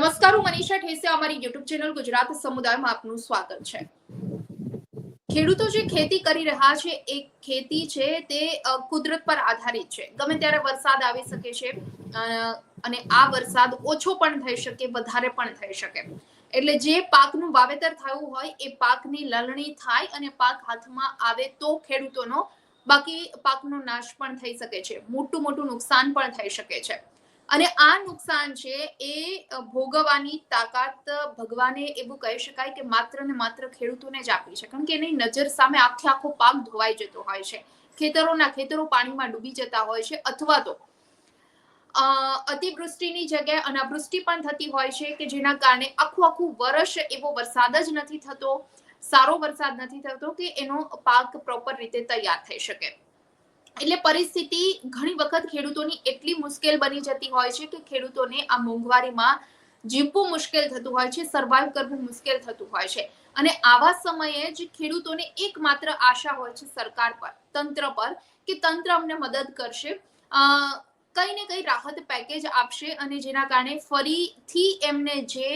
નમસ્કાર, હું મનીષા ઠેસે, અમારી યુટ્યુબ ચેનલ ગુજરાત સમુદાયમાં આપનું સ્વાગત છે. ખેડૂતો જે ખેતી કરી રહ્યા છે, એ ખેતી છે તે કુદરત પર આધારિત છે. ગમે ત્યારે વરસાદ આવી શકે છે અને આ વરસાદ ઓછો પણ થઈ શકે, વધારે પણ થઈ શકે. એટલે જે પાકનું વાવેતર થયું હોય, એ પાકની લણણી થાય અને પાક હાથમાં આવે તો ખેડૂતોનો બાકી પાકનો નાશ પણ થઈ શકે છે. મોટું મોટું નુકસાન પણ થઈ શકે છે. અને આ નુકસાન છે એ ભોગવવાની તાકાત ભગવાને એવું કહી શકાય કે માત્ર ને માત્ર ખેડૂતોને જ આપી છે. કારણ કે એની નજર સામે આખે આખો પાક ધોવાઈ જતો હોય છે. ખેતરોના ખેતરો પાણીમાં ડૂબી જતા હોય છે અથવા તો અતિવૃષ્ટિની જગ્યાએ અનાવૃષ્ટિ પણ થતી હોય છે કે જેના કારણે આખું આખું વર્ષ એવો વરસાદ જ નથી થતો, સારો વરસાદ નથી થતો કે એનો પાક પ્રોપર રીતે તૈયાર થઈ શકે. એટલે પરિસ્થિતિ ઘણી વખત ખેડૂતોની એટલી મુશ્કેલ બની જતી હોય છે કે ખેડૂતોને આ મોંઘવારીમાં જીવવું મુશ્કેલ થતું હોય છે સર્વાઈવ કરવું મુશ્કેલ થતું હોય છે. અને આવા સમયે જ ખેડૂતોને એકમાત્ર આશા હોય છે સરકાર પર, તંત્ર પર, કે તંત્ર અમને મદદ કરશે. કઈ ને કઈ રાહત પેકેજ આપશે અને જેના કારણે ફરીથી એમને જે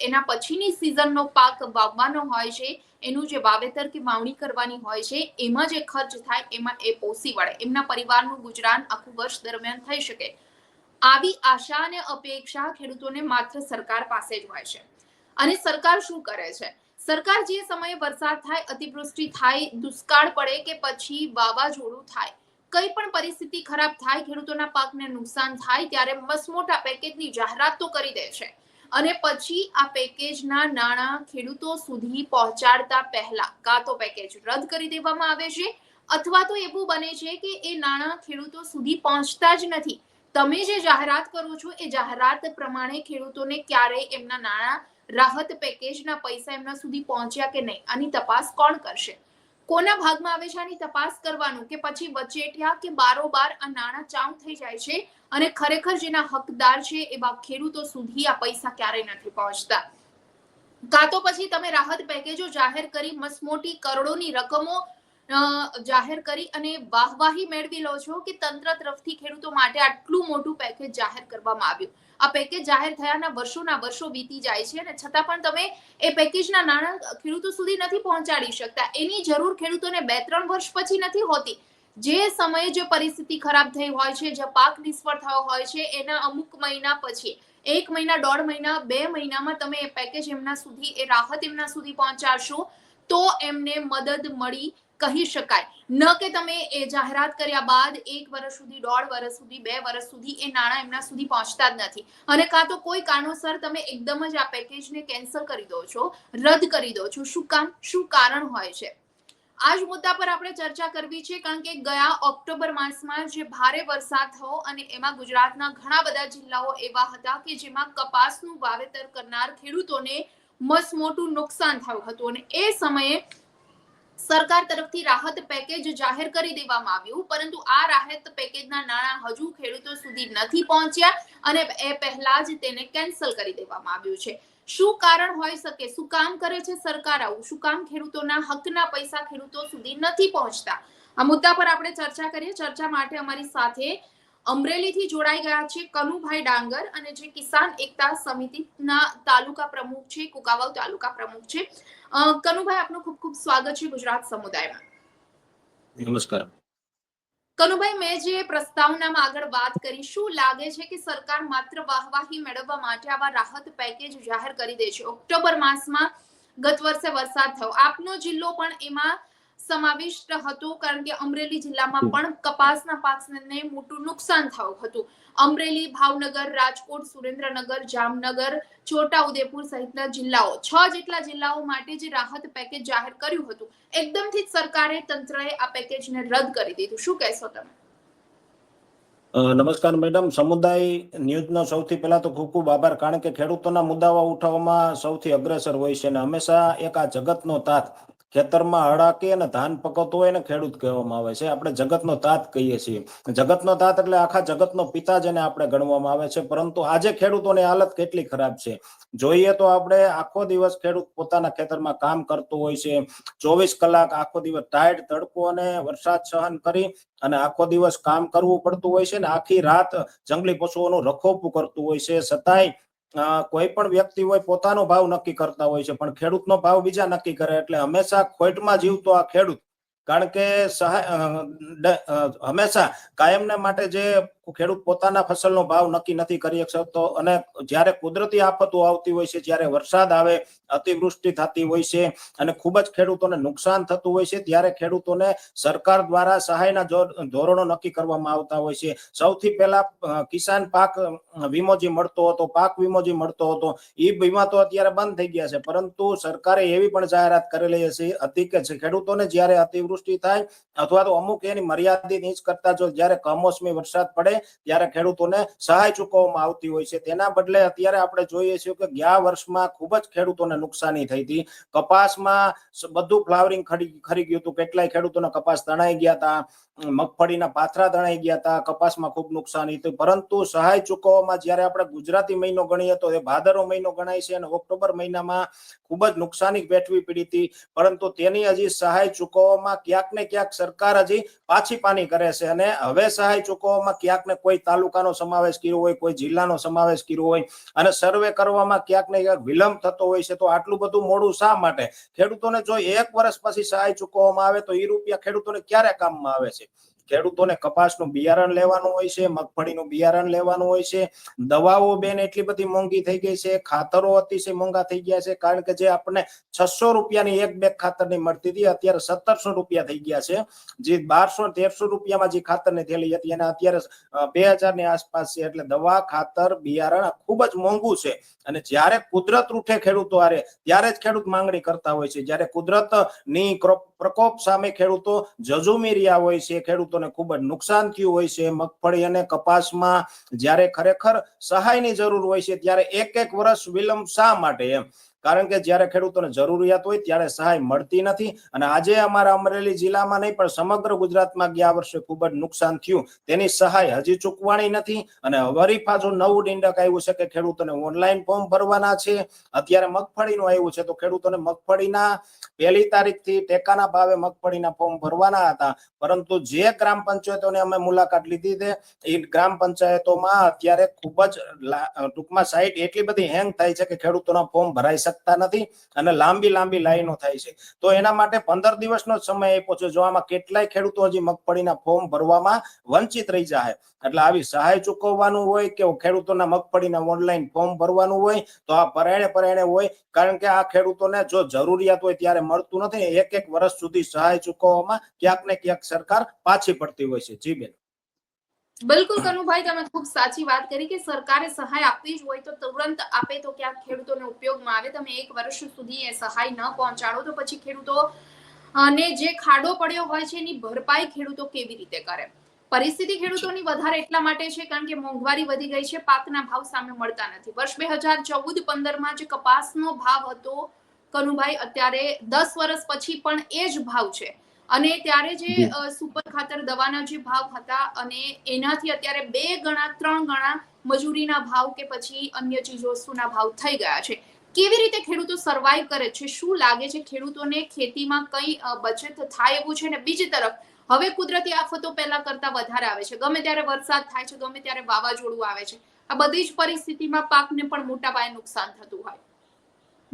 એના પછીની સિઝનનો પાક વાવવાનો હોય છે એનું જે વાવેતર કે વાવણી કરવાની હોય છે, એમાં જે ખર્ચ થાય, એમાં એ પોસી વળે. એમના પરિવારનું ગુજરાન આખું વર્ષ દરમિયાન થઈ શકે. આવી આશા અને અપેક્ષા ખેડૂતોને માત્ર સરકાર પાસે જ હોય છે. અને સરકાર શું કરે છે? સરકાર જે સમયે વરસાદ થાય, અતિવૃષ્ટિ થાય, દુષ્કાળ પડે કે પછી વાવાઝોડું થાય, કઈ પણ પરિસ્થિતિ ખરાબ થાય, ખેડૂતોના પાકને નુકસાન થાય, ત્યારે મસમોટા પેકેજની જાહેરાત તો કરી દે છે. અને પછી આ પેકેજના નાણાં ખેડૂતો સુધી પહોંચાડતા પહેલા કાં તો પેકેજ રદ કરી દેવામાં આવે છે, અથવા તો એવું બને છે કે એ નાણાં ખેડૂતો સુધી પહોંચતા જ નથી. તમે જે જાહેરાત કરો છો, એ જાહેરાત પ્રમાણે ખેડૂતોને ક્યારેય એમના નાણાં રાહત પેકેજના પૈસા એમના સુધી પહોંચ્યા કે નહીં, આની તપાસ કોણ કરશે? કોના ભાગમાં આવે છે આની તપાસ કરવાનું? કે પછી વચેટિયા કે બારોબાર આ નાણાં ચાઉં થઈ જાય છે અને ખરેખર જેના હકદાર છે એવા ખેડૂતો સુધી આ પૈસા ક્યારેય નથી પહોંચતા. કાં તો પછી તમે રાહત પેકેજો જાહેર કરી, મસમોટી કરોડોની રકમો જાહેર કરી અને વાહવાહી મેળવી લો છો કે તંત્ર તરફથી ખેડૂતો માટે આટલું મોટું પેકેજ જાહેર કરવામાં આવ્યું. આ પેકેજ જાહેર થયાના વર્ષોના વર્ષો વીતી જાય છે અને છતાં પણ તમે એ પેકેજના નાણાં ખેડૂતો સુધી નથી પહોંચાડી શકતા. એની જરૂર ખેડૂતોને બે, ત્રણ વર્ષ પછી નથી હોતી. જે સમયે જે પરિસ્થિતિ ખરાબ થઈ હોય છે જે પાક નિષ્ફળ થયો હોય છે, એના અમુક મહિના પછી, એક મહિના, દોઢ મહિના, બે મહિનામાં તમે એ પેકેજ એમના સુધી, એ રાહત એમના સુધી પહોંચાડશો, તો એમને મદદ મળી કહી શકાય. ન કે તમે એ જાહેરાત કર્યા બાદ એક વર્ષ સુધી, દોઢ વર્ષ સુધી, બે વર્ષ સુધી એ નાણાં એમના સુધી પહોંચતા જ નથી. અને કાં તો કોઈ કારણોસર તમે એકદમ જ આ પેકેજને કેન્સલ કરી દો છો, રદ કરી દો છો. શું કામ? શું કારણ હોય છે? આ જ મુદ્દા પર આપણે ચર્ચા કરવી છે, કારણ કે ગયા ઓક્ટોબર માસમાં જે ભારે વરસાદ થયો અને એમાં ગુજરાતના ઘણા બધા જિલ્લાઓ એવા હતા કે જેમાં કપાસનું વાવેતર કરનાર ખેડૂતોને મસમોટું નુકસાન થયું હતું. અને એ સમયે સરકાર તરફથી રાહત પેકેજ જાહેર કરી દેવામાં આવ્યું, પરંતુ આ રાહત પેકેજના નાણાં હજુ ખેડૂતો સુધી નથી પહોંચ્યા અને એ પહેલા જ તેને કેન્સલ કરી દેવામાં આવ્યું છે. શું કારણ હોઈ શકે? શું કામ કરે છે સરકાર આવું? શું કામ ખેડૂતોના હકના પૈસા ખેડૂતો સુધી નથી પહોંચતા? આ મુદ્દા પર આપણે ચર્ચા કરીએ. ચર્ચા માટે અમારી સાથે અમરેલીથી જોડાઈ ગયા છે કનુભાઈ ડાંગર અને જે કિસાન એકતા સમિતિના તાલુકા પ્રમુખ છે કુકાવાવ તાલુકા પ્રમુખ છે. કનુભાઈ આપનું ખૂબ ખૂબ સ્વાગત છે ગુજરાત સમુદાયમાં. નમસ્કાર. કનુભાઈ મેં જે પ્રસ્તાવનામાં આગળ વાત કરી શું લાગે છે કે સરકાર માત્ર વાહવાહી મેળવવા માટે આવા રાહત પેકેજ જાહેર કરી દે છે? ઓક્ટોબર માસમાં ગત વર્ષે વરસાદ થયો. આપનો જિલ્લો પણ એમાં સમાવિષ્ટ હતો કારણ કે અમરેલી જિલ્લામાં પણ કપાસના પાકને મોટું નુકસાન થયું હતું. અમરેલી, ભાવનગર, રાજકોટ, સુરેન્દ્રનગર, જામનગર, છોટાઉદેપુર સહિતના જિલ્લાઓ. છ જેટલા જિલ્લાઓ માટે જે રાહત પેકેજ જાહેર કર્યું હતું, એકદમથી જ સરકારે તંત્રએ આ પેકેજને રદ કરી દીધું. શું કહેશો તમે? નમસ્કાર મેડમ. સમુદાય ન્યૂઝનો સૌથી પહેલા તો ખૂબ ખૂબ આભાર, કારણ કે ખેડૂતોના મુદ્દાઓ ઉઠાવવામાં સૌથી અગ્રેસર હોય છે અને હંમેશા એક આ જગતનો તાત. ખેતરમાં હળાકે અને ધાન પકવતો હોય ને ખેડૂત કહેવામાં આવે છે. આપણે જગતનો તાત કહીએ છીએ. જગતનો તાત એટલે આખા જગતનો પિતા જેને આપણે ગણવામાં આવે છે. પરંતુ આજે ખેડૂતોની હાલત કેટલી ખરાબ છે. જોઈએ તો આપણે આખો દિવસ ખેડૂત પોતાના ખેતરમાં કામ કરતો હોય છે. ચોવીસ કલાક આખો દિવસ ટાઈટ તડકો અને વરસાદ સહન કરી અને આખો દિવસ કામ કરવું પડતું હોય છે ને આખી રાત જંગલી પશુઓનું રખોપું કરતું હોય છે. છતાંય કોઈ પણ વ્યક્તિ હોય પોતાનો ભાવ નક્કી કરતા હોય છે, પણ ખેડૂતનો ભાવ બીજા નક્કી કરે એટલે હંમેશા ખોટમાં જીવતો આ ખેડૂત. કારણ કે સહાય હંમેશા કાયમને માટે જે ખેડૂત પોતાના ફસલનો ભાવ નક્કી નથી કરી શકતો અને જ્યારે કુદરતી આફતો આવતી હોય છે, જ્યારે વરસાદ આવે, અતિવૃષ્ટિ થતી હોય છે અને ખૂબ જ ખેડૂતોને નુકસાન થતું હોય છે, ત્યારે ખેડૂતોને સરકાર દ્વારા સહાયના ધોરણો નક્કી કરવામાં આવતા હોય છે. સૌથી પહેલા કિસાન પાક વીમો જે મળતો હતો, પાક વીમો જે મળતો હતો એ વીમા તો અત્યારે બંધ થઈ ગયા છે, પરંતુ સરકારે એવી પણ જાહેરાત કરેલી છે હતી કે ખેડૂતોને જ્યારે અતિવૃષ્ટિ થાય અથવા તો અમુક એની મર્યાદિત ઇંચ કરતા જો જ્યારે કમોસમી વરસાદ પડે ત્યારે ખેડૂતોને સહાય ચૂકવવામાં આવતી હોય છે. તેના બદલે અત્યારે આપણે જોઈએ છીએ કે ગયા વર્ષમાં ખૂબ જ ખેડૂતોને નુકસાની થઈ હતી. કપાસમાં બધું ફ્લાવરિંગ ખરી ખરી ગયું હતું. કેટલાય ખેડૂતોના કપાસ તણાઈ ગયા હતા. મગફળીના પાથરા તણાઈ ગયા હતા કપાસમાં ખૂબ નુકસાની હતી પરંતુ સહાય ચૂકવવામાં જ્યારે આપણે ગુજરાતી મહિનો ગણીએ તો એ ભાદરવો મહિનો ગણાય છે અને ઓક્ટોબર મહિનામાં ખૂબ જ નુકસાની વેઠવી પડી હતી. પરંતુ તેની હજી સહાય ચૂકવવામાં ક્યાંક ને ક્યાંક સરકાર હજી પાછી પાની કરે છે અને હવે સહાય ચૂકવવામાં ક્યાંક ને કોઈ તાલુકાનો સમાવેશ કર્યો હોય, કોઈ જિલ્લાનો સમાવેશ કર્યો હોય અને સર્વે કરવામાં ક્યાંક ને ક્યાંક વિલંબ થતો હોય છે તો આટલું બધું મોડું શા માટે? ખેડૂતોને જો એક વર્ષ પછી સહાય ચૂકવવામાં આવે તો એ રૂપિયા ખેડૂતોને ક્યારે કામમાં આવે છે? ખેડૂતોને કપાસનું બિયારણ લેવાનું હોય છે, મગફળીનું બિયારણ લેવાનું હોય છે, દવાઓ બેન એટલી બધી મોંઘી થઈ ગઈ છે, ખાતરો અતિશય મોંઘા થઈ ગયા છે, કારણ કે જે આપણને છસો રૂપિયાની એક બેગ ખાતરની મળતી હતી, અત્યારે સત્તરસો રૂપિયા થઈ ગયા છે. જે બારસો તેરસો રૂપિયામાં જે ખાતરની થેલી હતી અને અત્યારે બે હજારની આસપાસ છે, એટલે દવા, ખાતર, બિયારણ ખૂબ જ મોંઘું છે. અને જ્યારે કુદરત રૂઠે ખેડૂતો આરે ત્યારે જ ખેડૂત માંગણી કરતા હોય છે. જ્યારે કુદરતની પ્રકોપ સામે ખેડૂતો જજુમી રહ્યા હોય છે ખેડૂતોને ખૂબ જ નુકસાન થયું હોય છે. મગફળી અને કપાસમાં જ્યારે ખરેખર સહાયની જરૂર હોય છે, ત્યારે એક એક વર્ષ વિલંબ શા માટે એમ? કારણ કે જ્યારે ખેડૂતોને જરૂરિયાત હોય ત્યારે સહાય મળતી નથી. અને આજે અમારા અમરેલી જિલ્લામાં નહીં, પણ સમગ્ર ગુજરાતમાં ગયા વર્ષે ખૂબ જ નુકસાન થયું. તેની સહાય હજી ચૂકવાણી નથી. અને વરી પાછું નવું ડિંડક આવ્યું છે કે ખેડૂતોને ઓનલાઈન ફોર્મ ભરવાના છે. અત્યારે મગફળીનું આવ્યું છે તો ખેડૂતોને મગફળીના પહેલી તારીખથી ટેકાના ભાવે મગફળીના ફોર્મ ભરવાના હતા. પરંતુ જે ગ્રામ પંચાયતોને અમે મુલાકાત લીધી છે, એ ગ્રામ પંચાયતોમાં અત્યારે ખૂબ જ ટૂંકમાં સાઈટ એટલી બધી હેંગ થાય છે કે ખેડૂતોના ફોર્મ ભરાઈ શકતા નથી અને લાંબી લાંબી લાઈનો થાય છે. તો એના માટે પંદર દિવસનો સમય આપ્યો છે. જો આમાં કેટલાય ખેડૂતો હજી મગફળીના ફોર્મ ભરવામાં વંચિત રહી જાય એટલે આવી સહાય ચૂકવવાનું હોય કે ખેડૂતોના મગફળીના ઓનલાઈન ફોર્મ ભરવાનું હોય, તો આ પરાયણે પરાયણે હોય. કારણ કે આ ખેડૂતોને જો જરૂરિયાત હોય ત્યારે મળતું નથી. એક એક વર્ષ સુધી સહાય ચૂકવવામાં ક્યાંક ને ક્યાંક સરકાર પાછી પડતી હોય છે. જી બેન. બિલકુલ કનુભાઈ, તમે ખૂબ સાચી વાત કરી કે સરકારે સહાય આપવી જ હોય તો તુરંત આપે તો ક્યાંક ખેડૂતોને ઉપયોગમાં આવે. તમે એક વર્ષ સુધી એ સહાય ન પહોંચાડો તો પછી ખેડૂતો, અને જે ખાડો પડ્યો હોય છે એની ભરપાઈ ખેડૂતો કેવી રીતે કરે? પરિસ્થિતિ ખેડૂતોની વધારે એટલા માટે છે કારણ કે મોંઘવારી વધી ગઈ છે, પાકના ભાવ સામે મળતા નથી. વર્ષ બે હજાર ચૌદ પંદરમાં જે કપાસનો ભાવ હતો કનુભાઈ, અત્યારે દસ વર્ષ પછી પણ એ જ ભાવ છે. અને ત્યારે જે સુપર ખાતર દવાના જે ભાવ હતા અને એનાથી અત્યારે બે ગણા ત્રણ ગણા મજૂરીના ભાવ કે પછી અન્ય ચીજ વસ્તુના ભાવ થઈ ગયા છે. કેવી રીતે ખેડૂતો સર્વાઈવ કરે છે? શું લાગે છે ખેડૂતોને ખેતીમાં કઈ બચત થાય એવું છે? ને બીજી તરફ હવે કુદરતી આફતો પહેલા કરતા વધારે આવે છે. ગમે ત્યારે વરસાદ થાય છે ગમે ત્યારે વાવાઝોડું આવે છે. આ બધી જ પરિસ્થિતિમાં પાકને પણ મોટા પાયે નુકસાન થતું હોય.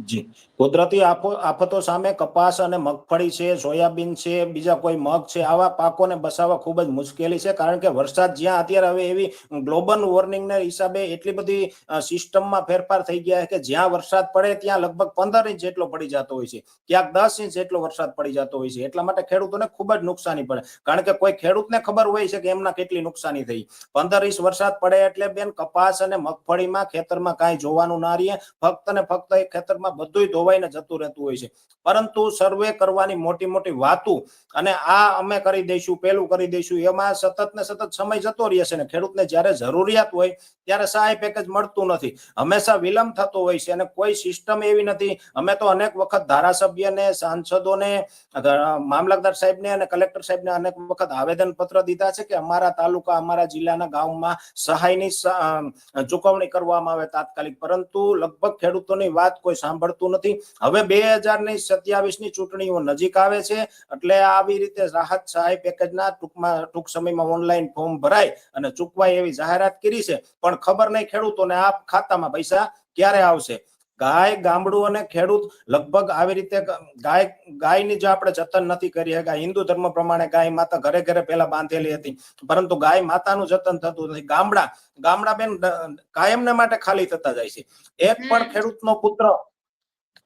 જી. કુદરતી આફતો સામે કપાસ અને મગફળી છે, સોયાબીન છે, બીજા કોઈ મગ છે, આવા પાકોને બસાવવા ખૂબ જ મુશ્કેલી છે, કારણ કે વરસાદ જ્યાં અત્યારે હવે એવી ગ્લોબલ વોર્મિંગના હિસાબે એટલી બધી સિસ્ટમમાં ફેરફાર થઈ ગયા કે જ્યાં વરસાદ પડે ત્યાં લગભગ પંદર ઇંચ જેટલો પડી જતો હોય છે. ક્યાંક દસ ઇંચ જેટલો વરસાદ પડી જતો હોય છે. એટલા માટે ખેડૂતોને ખૂબ જ નુકસાની પડે. કારણ કે કોઈ ખેડૂતને ખબર હોય છે કે એમના કેટલી નુકસાની થઈ. પંદર ઇંચ વરસાદ પડે એટલે બેન કપાસ અને મગફળીમાં ખેતરમાં કાંઈ જોવાનું ના રહીએ. ફક્ત ને ફક્ત એ ખેતરમાં બધુંય ધોવાઈને જતું રહેતું હોય છે. પરંતુ સર્વે કરવાની મોટી મોટી વાતો અને આ અમે કરી દઈશું, પેલું કરી દઈશું, એમાં સતત ને સતત સમય જતો રહે છે ને ખેડૂતને જ્યારે જરૂરિયાત હોય ત્યારે સહાય પેકેજ મળતું નથી. હંમેશા વિલંબ થતો હોય છે અને કોઈ સિસ્ટમ એવી નથી. અમે તો અનેક વખત ધારાસભ્યને, સાંસદોને, મામલતદાર સાહેબને અને કલેક્ટર સાહેબને અનેક વખત આવેદન પત્ર દીધા છે કે અમારા તાલુકા, અમારા જિલ્લાના ગામમાં સહાયની ચુકવણી કરવામાં આવે તાત્કાલિક. પરંતુ લગભગ ખેડૂતોની વાત કોઈ સાંભળતું સાંભળતું નથી. હવે બે હજારની સત્યાવીસની ચૂંટણીઓ નજીક આવે છે એટલે આવી રીતે રાહત સહાય પેકેજના ટૂંકમાં ટૂંક સમયમાં ઓનલાઈન ફોર્મ ભરાય અને ચૂકવાય એવી જાહેરાત કરી છે. પણ ખબર નહીં ખેડૂતોને આ ખાતામાં પૈસા ક્યારે આવશે? ગાય ગામડું અને ખેડૂત લગભગ આવી રીતે ગાય ગાયની જો આપણે જતન નથી કરી શક્યા. હિન્દુ ધર્મ પ્રમાણે ગાય માતા ઘરે ઘરે પહેલા બાંધેલી હતી. પરંતુ ગાય માતાનું જતન થતું નથી. ગામડા ગામડા બેન કાયમને માટે ખાલી થતા જાય છે. એક પણ ખેડૂતનો પુત્ર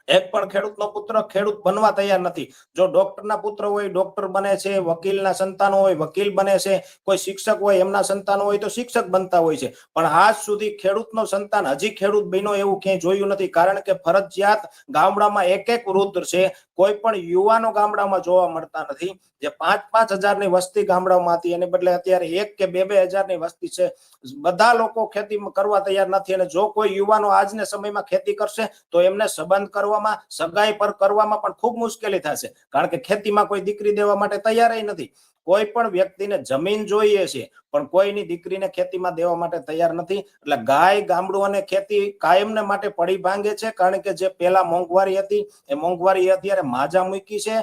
એક પણ ખેડૂતનો પુત્ર ખેડૂત બનવા તૈયાર નથી. જો ડોક્ટરના પુત્ર હોય, ડોક્ટર બને છે, વકીલના સંતાનો હોય, વકીલ બને છે, કોઈ શિક્ષક હોય, એમના સંતાનો હોય તો શિક્ષક બનતા હોય છે. પણ આજ સુધી ખેડૂતનો સંતાન હજી ખેડૂત બન્યો એવું ક્યાંય જોયું નથી. કારણ કે ફરજિયાત ગામડામાં એક એક વૃદ્ધ છે કોઈ પણ યુવાનો ગામડામાં જોવા મળતા નથી. જે પાંચ પાંચ હજારની વસ્તી ગામડામાં એને બદલે અત્યારે એક કે બે બે હજારની વસ્તી છે. બધા લોકો ખેતી કરવા તૈયાર નથી અને જો કોઈ યુવાનો આજના સમયમાં ખેતી કરશે, તો એમને સંબંધ કરવામાં, સગાઈ પર કરવામાં પણ ખૂબ મુશ્કેલી થશે. કારણ કે ખેતીમાં કોઈ દીકરી દેવા માટે તૈયાર નથી. કોઈ પણ વ્યક્તિને જમીન જોઈએ છે પણ કોઈની દીકરીને ખેતીમાં દેવા માટે તૈયાર નથી. એટલે ગાય ગામડું અને ખેતી કાયમને માટે પડી ભાંગે છે, કારણ કે જે પેલા મોંઘવારી હતી, એ મોંઘવારી અત્યારે માજા મૂકી છે.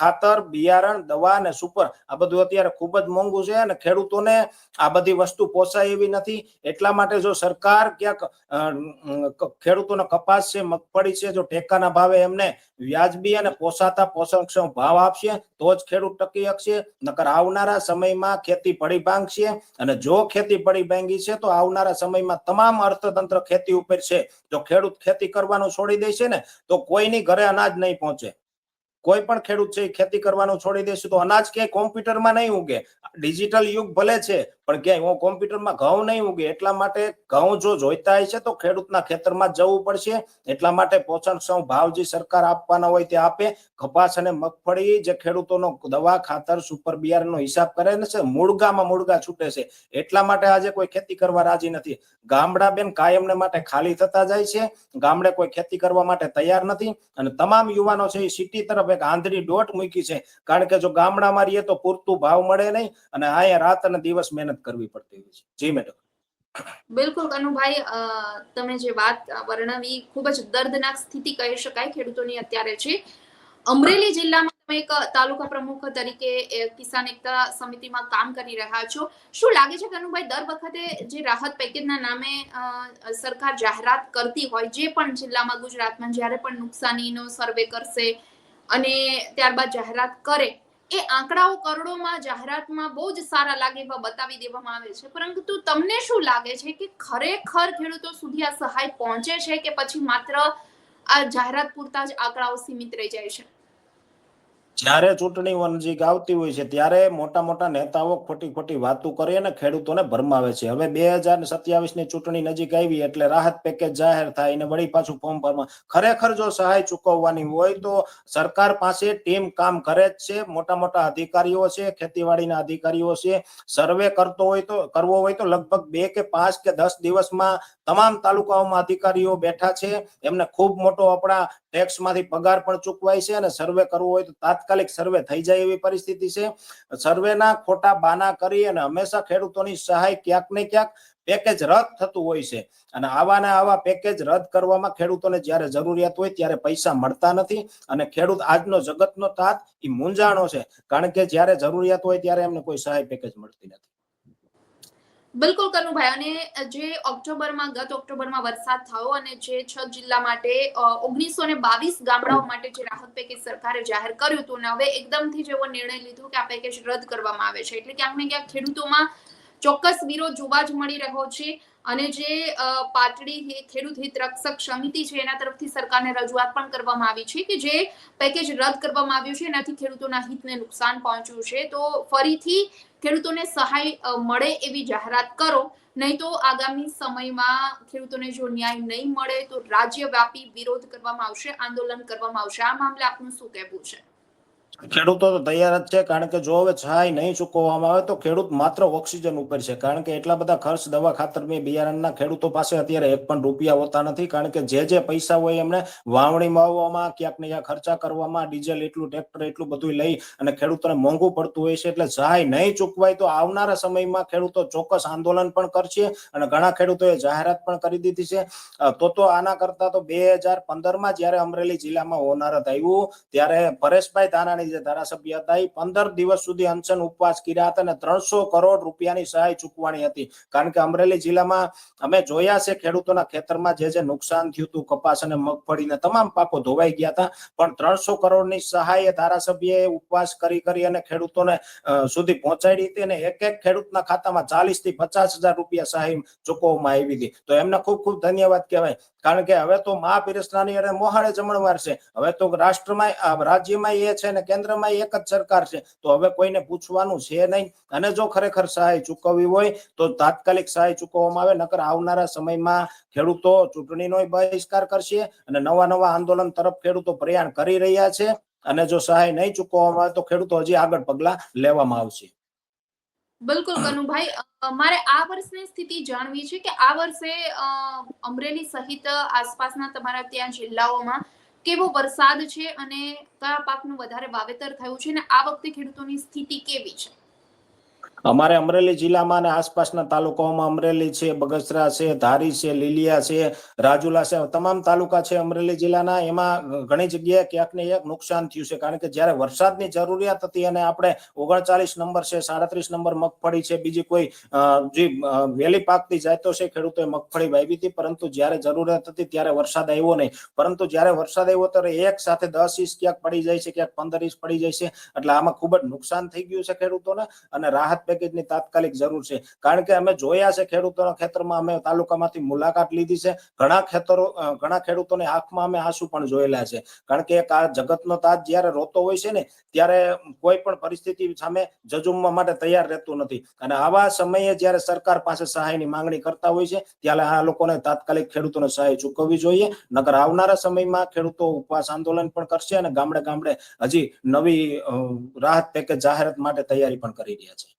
ખાતર, બિયારણ, દવા અને સુપર આ બધું અત્યારે ખૂબ જ મોંઘું છે અને ખેડૂતોને આ બધી વસ્તુ પોસાય એવી નથી. એટલા માટે જો સરકાર ક્યાંક ખેડૂતોનો કપાસ છે, મગફળી છે, જો ટેકાના ભાવે એમને વ્યાજબી અને પોસાતા પોષણક્ષમ ભાવ આપશે, તો જ ખેડૂત ટકી શકશે. નકર આવનારા સમયમાં ખેતી પડી ભાંગશે અને જો ખેતી પડી ભાંગી છે, તો આવનારા સમયમાં તમામ અર્થતંત્ર ખેતી ઉપર છે. જો ખેડૂત ખેતી કરવાનું છોડી દેશે ને, તો કોઈની ઘરે અનાજ નહીં પહોંચે. કોઈ પણ ખેડૂત છે ખેતી કરવાનું છોડી દેશે, તો અનાજ ક્યાંય કોમ્પ્યુટરમાં નહીં ઉગે. ડિજિટલ યુગ ભલે છે પણ ક્યાંય હું કોમ્પ્યુટરમાં ઘઉં નહીં ઉગે એટલા માટે ઘઉં જો જોઈતા છે તો ખેડૂતના ખેતરમાં જવું પડશે. એટલા માટે પોષણક્ષમ ભાવ જે સરકાર આપવાના હોય તે આપે. કપાસ અને મગફળી જે ખેડૂતોનો દવા, ખાતર, સુપર બિયારણનો હિસાબ કરે છે, મૂળગામાં મૂળગા છૂટે છે. એટલા માટે આજે કોઈ ખેતી કરવા રાજી નથી. ગામડા બેન કાયમને માટે ખાલી થતા જાય છે. ગામડે કોઈ ખેતી કરવા માટે તૈયાર નથી. અને તમામ યુવાનો છે એ સિટી તરફ એક આંધળી દોટ મૂકી છે. કારણ કે જો ગામડામાં રહીએ તો પૂરતું ભાવ મળે નહીં. અને અહીંયા રાત અને દિવસ મહેનત કરવી પડતી હોય છે. જી મેડમ બિલકુલ, કનુભાઈ તમે જે વાત વર્ણવી ખૂબ જ દર્દનાક સ્થિતિ કહી શકાય ખેડૂતોની અત્યારે છે. અમરેલી જિલ્લામાં તમે એક તાલુકા પ્રમુખ તરીકે કિસાન એકતા સમિતિમાં કામ કરી રહ્યા છો. શું લાગે છે કનુભાઈ, દર વખતે જે રાહત પેકેજના નામે સરકાર જાહેરાત કરતી હોય જે પણ જિલ્લામાં ગુજરાતમાં જ્યારે પણ નુકસાનીનો સર્વે કરશે અને ત્યારબાદ જાહેરાત કરે એ આંકડાઓ કરોડોમાં જાહેરાતમાં બહુ જ સારા લાગે એવા બતાવી દેવામાં આવે છે. પરંતુ તમને શું લાગે છે કે ખરેખર ખેડૂતો સુધી આ સહાય પહોંચે છે કે પછી માત્ર આ જાહેરાત પૂરતા જ આંકડાઓ સીમિત રહી જાય છે? જ્યારે ચૂંટણીઓ નજીક આવતી હોય છે, ત્યારે મોટા મોટા નેતાઓ ખોટી ખોટી વાતો કરી અને ખેડૂતોને ભરમાવે છે. હવે બે હજાર સત્યાવીસની ચૂંટણી નજીક આવી એટલે રાહત પેકેજ જાહેર થાય અને વળી પાછું ફોર્મ ભરવા. ખરેખર જો સહાય ચૂકવવાની હોય તો સરકાર પાસે ટીમ કામ કરે જ છે. મોટા મોટા અધિકારીઓ છે, ખેતીવાડીના અધિકારીઓ છે સર્વે કરતો હોય તો, કરવો હોય તો લગભગ બે કે પાંચ કે દસ દિવસમાં તમામ તાલુકાઓમાં અધિકારીઓ બેઠા છે. એમને ખૂબ મોટો આપણા ટેક્સમાંથી પગાર પણ ચૂકવાય છે અને સર્વે કરવો હોય તો તાત્કાલિક સર્વે થઈ જાય એવી પરિસ્થિતિ છે. સર્વેના ખોટા બાના કરી અને હંમેશા ખેડૂતોની સહાય ક્યાંક ને ક્યાંક પેકેજ રદ થતું હોય છે. અને આવા ને આવા પેકેજ રદ કરવામાં ખેડૂતોને જ્યારે જરૂરિયાત હોય ત્યારે પૈસા મળતા નથી અને ખેડૂત આજનો જગતનો તાત એ મૂંઝાણો છે. કારણ કે જ્યારે જરૂરિયાત હોય ત્યારે એમને કોઈ સહાય પેકેજ મળતી નથી. બિલકુલ કનુભાઈ, અને જે ઓક્ટોબરમાં, ગત ઓક્ટોબરમાં વરસાદ થયો અને જે છ જિલ્લા માટે ઓગણીસો ને બાવીસ ગામડાઓ માટે જે રાહત પેકેજ સરકારે જાહેર કર્યું હતું અને હવે એકદમથી જેવો નિર્ણય લીધો કે આ પેકેજ રદ કરવામાં આવે છે. એટલે ક્યાંક ને ક્યાંક ખેડૂતોમાં ચોક્કસ વિરોધ જોવા જ મળી રહ્યો છે અને જે પાટડી ખેડૂત હિત રક્ષક સમિતિ છે એના તરફથી સરકારને રજૂઆત પણ કરવામાં આવી છે કે જે પેકેજ રદ કરવામાં આવ્યું છે એનાથી ખેડૂતોના હિતને નુકસાન પહોંચ્યું છે. તો ફરીથી ખેડૂતોને સહાય મળે એવી જાહેરાત કરો. નહીં તો આગામી સમયમાં ખેડૂતોને જો ન્યાય નહીં મળે તો રાજ્યવ્યાપી વિરોધ કરવામાં આવશે, આંદોલન કરવામાં આવશે. આ મામલે આપનું શું કહેવું છે? ખેડૂતો તો તૈયાર જ છે, કારણ કે જો હવે સહાય નહીં ચૂકવવામાં આવે તો ખેડૂત માત્ર ઓક્સિજન ઉપર છે, કારણ કે એટલા બધા ખર્ચ દવા ખાતર બિયારણના ખેડૂતો પાસે અત્યારે એક પણ રૂપિયા હોતા નથી, કારણ કે જે જે પૈસા હોય એમને વાવણી વાવવામાં ક્યાંક ને ક્યાંક ખર્ચા કરવામાં, ડીઝલ એટલું, ટ્રેક્ટર એટલું બધું લઈ અને ખેડૂતોને મોંઘું પડતું હોય છે, એટલે સહાય નહીં ચૂકવાય તો આવનારા સમયમાં ખેડૂતો ચોક્કસ આંદોલન પણ કરશે અને ઘણા ખેડૂતોએ જાહેરાત પણ કરી દીધી છે. તો તો આના કરતા તો બે હજાર પંદરમાં જયારે અમરેલી જિલ્લામાં હોનારત આવ્યું, ત્યારે પરેશભાઈ તાનાણી જે ધારાસભ્ય હતા એ પંદર દિવસ સુધી અનશન ઉપવાસ કર્યા હતા અને ત્રણસો કરોડ રૂપિયાની સહાય ચૂકવાની હતી. કારણ કે અમરેલી જિલ્લામાં અમે જોયા છે ખેડૂતોના ખેતરમાં જે જે નુકસાન થયું હતું, કપાસ અને મગફળીને તમામ પાકો ધોવાઈ ગયા હતા. પણ ત્રણસો કરોડની સહાય ધારાસભ્યએ ઉપવાસ કરી કરી અને ખેડૂતોને સુધી પહોંચાડી હતી અને એક એક ખેડૂતના ખાતામાં ચાલીસથી પચાસ હજાર રૂપિયા સહાય ચૂકવવામાં આવી હતી. તો એમને ખૂબ ખૂબ ધન્યવાદ કહેવાય. કારણ કે હવે તો મહાપીરસનાની અને મોહાળે જમણવાર છે. હવે તો રાષ્ટ્રમાં રાજ્યમાં એ છે ને કેન્દ્રમાં એક જ સરકાર છે. તો હવે કોઈને પૂછવાનું છે નહીં. અને જો ખરેખર સહાય ચૂકવવી હોય, તો તાત્કાલિક સહાય ચૂકવવામાં આવે, નકર આવનારા સમયમાં ખેડૂતો ચૂંટણીનો બહિષ્કાર કરશે અને નવા નવા આંદોલન તરફ ખેડૂતો પ્રયાણ કરી રહ્યા છે. અને જો સહાય નહીં ચૂકવવામાં આવે, તો ખેડૂતો હજી આગળ પગલા લેવામાં આવશે. બિલકુલ, કનુભાઈ. મારે આ વર્ષની સ્થિતિ જાણવી છે કે આ વર્ષે અમરેલી સહિત આસપાસના તમારા ત્યાં જિલ્લાઓમાં કેવો વરસાદ છે અને કયા પાકનું વધારે વાવેતર થયું છે અને આ વખતે ખેડૂતોની સ્થિતિ કેવી છે? અમારે અમરેલી જિલ્લામાં અને આસપાસના તાલુકાઓમાં અમરેલી છે, બગસરા છે, ધારી છે, લીલિયા છે, રાજુલા છે તમામ તાલુકા છે અમરેલી જિલ્લાના. એમાં ઘણી જગ્યાએ ક્યાંક ને ક્યાંક નુકસાન થયું છે, કારણ કે જ્યારે વરસાદની જરૂરિયાત હતી અને આપણે ઓગણચાલીસ નંબર છે, સાડત્રીસ નંબર મગફળી છે, બીજી કોઈ જે વેલી પાકતી જાતો છે, ખેડૂતોએ મગફળી વાવી હતી, પરંતુ જ્યારે જરૂરિયાત હતી ત્યારે વરસાદ આવ્યો નહીં. પરંતુ જ્યારે વરસાદ આવ્યો ત્યારે એક સાથે દસ ઇંચ ક્યાંક પડી જાય છે, ક્યાંક પંદર ઇંચ પડી જાય છે, એટલે આમાં ખૂબ જ નુકસાન થઈ ગયું છે ખેડૂતોને. અને રાહત પેકેજની તાત્કાલિક જરૂર છે. કારણ કે અમે જોયા છે ખેડૂતોના ખેતરમાં, અમે તાલુકામાંથી મુલાકાત લીધી છે. ઘણા ખેતરો ઘણા ખેડૂતોની આંખમાં અમે આંસુ પણ જોયેલા છે. કારણ કે આ જગતનો તાજ જ્યારે રોતો હોય છે ને, ત્યારે કોઈ પણ પરિસ્થિતિ સામે જજુમવા માટે તૈયાર રહેતું નથી. અને આવા સમયે જ્યારે સરકાર પાસે સહાયની માંગણી કરતા હોય છે, ત્યારે આ લોકોને તાત્કાલિક ખેડૂતોને સહાય ચૂકવવી જોઈએ. નગર આવનારા સમયમાં ખેડૂતો ઉપવાસ આંદોલન પણ કરશે અને ગામડે ગામડે હજી નવી રાહત પેકેજ જાહેરાત માટે તૈયારી પણ કરી રહ્યા છે.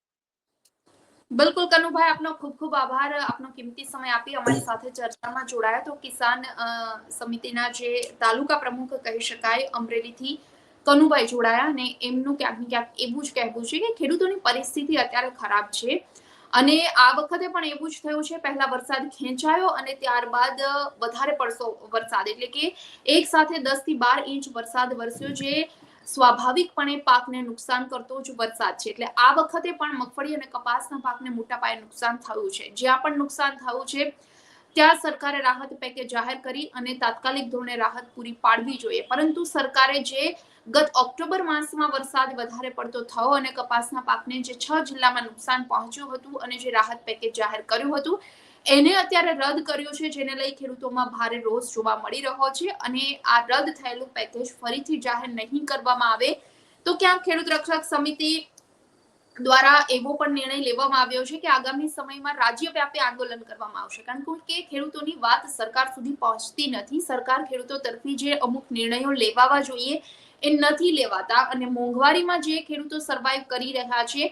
બિલકુલ કનુભાઈ, આપનો ખૂબ ખૂબ આભાર. આપનો કિંમતી સમય આપી અમારી સાથે ચર્ચામાં જોડાયા તો કિસાન સમિતિના જે તાલુકા પ્રમુખ કહી શકાય, અમરેલીથી કનુભાઈ જોડાયા અને એમનું ક્યાંક ને ક્યાંક એવું જ કહેવું છે કે ખેડૂતોની પરિસ્થિતિ અત્યારે ખરાબ છે. અને આ વખતે પણ એવું જ થયું છે, પહેલા વરસાદ ખેંચાયો અને ત્યારબાદ વધારે પડતો વરસાદ. એટલે કે એક સાથે દસથી બાર ઇંચ વરસાદ વરસ્યો જે સ્વાભાવિકપણે પાકને નુકસાન કરતો જ વરસાદ છે. એટલે આ વખતે પણ મગફળી અને કપાસના પાકને મોટા પાયે નુકસાન થયું છે. જ્યાં પણ નુકસાન થયું છે, ત્યાં સરકારે રાહત પેકેજ જાહેર કરી અને તાત્કાલિક ધોરણે રાહત પૂરી પાડવી જોઈએ. પરંતુ સરકારે જે ગત ઓક્ટોબર માસમાં વરસાદ વધારે પડતો થયો અને કપાસના પાકને જે છ જિલ્લામાં નુકસાન પહોંચ્યું હતું અને જે રાહત પેકેજ જાહેર કર્યું હતું એને અત્યારે રદ કર્યો છે, જેને લઈ ખેડૂતોમાં ભારે રોષ જોવા મળી રહ્યો છે અને આ રદ થયેલું પેકેજ ફરીથી જાહેર નહીં કરવામાં આવે. તો ક્યાંક ખેડૂત રક્ષક સમિતિ દ્વારા એવો પણ નિર્ણય લેવામાં આવ્યો છે કે આગામી સમયમાં રાજ્યવ્યાપી આંદોલન કરવામાં આવશે. કારણ કે ખેડૂતોની વાત સરકાર સુધી પહોંચતી નથી. સરકાર ખેડૂતો તરફી જે અમુક નિર્ણયો લેવાવા જોઈએ એ નથી લેવાતા અને મોંઘવારીમાં જે ખેડૂતો સર્વાઈવ કરી રહ્યા છે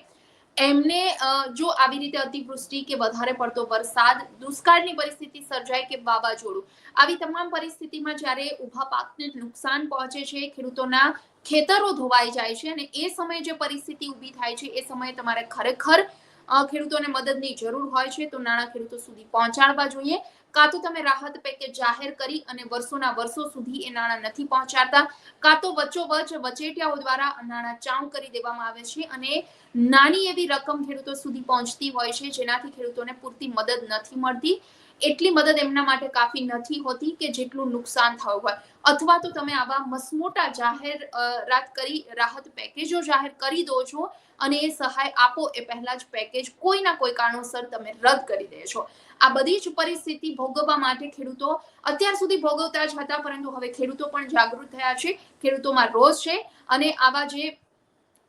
એમને જો આવી રીતે અતિવૃષ્ટિ કે વધારે પડતો વરસાદ, દુષ્કાળની પરિસ્થિતિ સર્જાય કે વાવાઝોડું, આવી તમામ પરિસ્થિતિમાં જ્યારે ઊભા પાકને નુકસાન પહોંચે છે, ખેડૂતોના ખેતરો ધોવાઈ જાય છે અને એ સમયે જે પરિસ્થિતિ ઊભી થાય છે, એ સમયે તમારે ખરેખર ખેડૂતોને મદદની જરૂર હોય છે. તો નાણાં ખેડૂતો સુધી પહોંચાડવા જોઈએ. કાં તો તમે રાહત પેકેજ જાહેર કરી અને વર્ષોના વર્ષો સુધી એ નાણાં નથી પહોંચાડતા, કાં તો વચ્ચોવચ વચેટિયાઓ દ્વારા નાણાં ચાઉ કરી દેવામાં આવે છે અને નાની એવી રકમ ખેડૂતો સુધી પહોંચતી હોય છે, જેનાથી ખેડૂતોને પૂરતી મદદ નથી મળતી. એટલી મદદ એમના માટે કાફી નથી હોતી કે જેટલું નુકસાન થયું હોય. અથવા તો તમે આવા મસમોટા જાહેર રાત કરી, રાહત પેકેજો જાહેર કરી દો છો અને એ સહાય આપો એ પહેલા જ પેકેજ કોઈના કોઈ કારણોસર તમે રદ કરી દે છો. આ બધી જ પરિસ્થિતિ ભોગવવા માટે ખેડૂતો અત્યાર સુધી ભોગવતા જ હતા, પરંતુ હવે ખેડૂતો પણ જાગૃત થયા છે. ખેડૂતોમાં રોષ છે અને આવા જે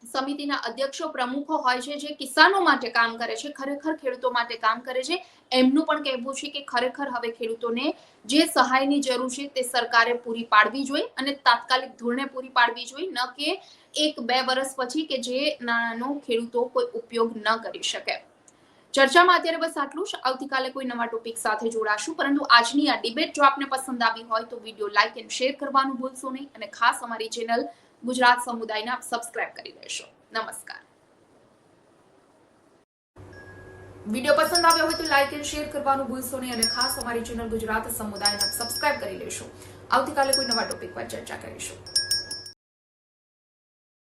સમિતિના અધ્યક્ષો પ્રમુખો હોય છે, જે કિસાનો માટે કામ કરે છે, ખરેખર ખેડૂતો માટે કામ કરે છે, એમનું પણ કહેવું છે કે ખરેખર હવે ખેડૂતોને જે સહાયની જરૂર છે તે સરકારે પૂરી પાડવી જોઈએ અને તાત્કાલિક ધોરણે પૂરી પાડવી જોઈએ, ન કે એક બે વર્ષ પછી કે જે નાણાંનો ખેડૂતો કોઈ ઉપયોગ ન કરી શકે. ચર્ચામાં અત્યારે બસ આટલું જ. આવતીકાલે કોઈ નવા ટોપિક સાથે જોડાશું. પરંતુ આજની આ ડિબેટ જો આપને પસંદ આવી હોય તો વીડિયો લાઇક એન્ડ શેર કરવાનું ભૂલશો નહીં. અને ખાસ અમારી ચેનલ ગુજરાત સમુદાયને આપ સબસ્ક્રાઇબ કરી દેશો નમસ્કાર. વીડિયો પસંદ આવ્યો હોય તો લાઇક એન્ડ શેર કરવાનું ભૂલશો નહીં. અને ખાસ અમારી ચેનલ ગુજરાત સમુદાયને સબસ્ક્રાઇબ કરી લેશો. આવતીકાલે કોઈ નવા ટોપિક પર ચર્ચા કરીશું.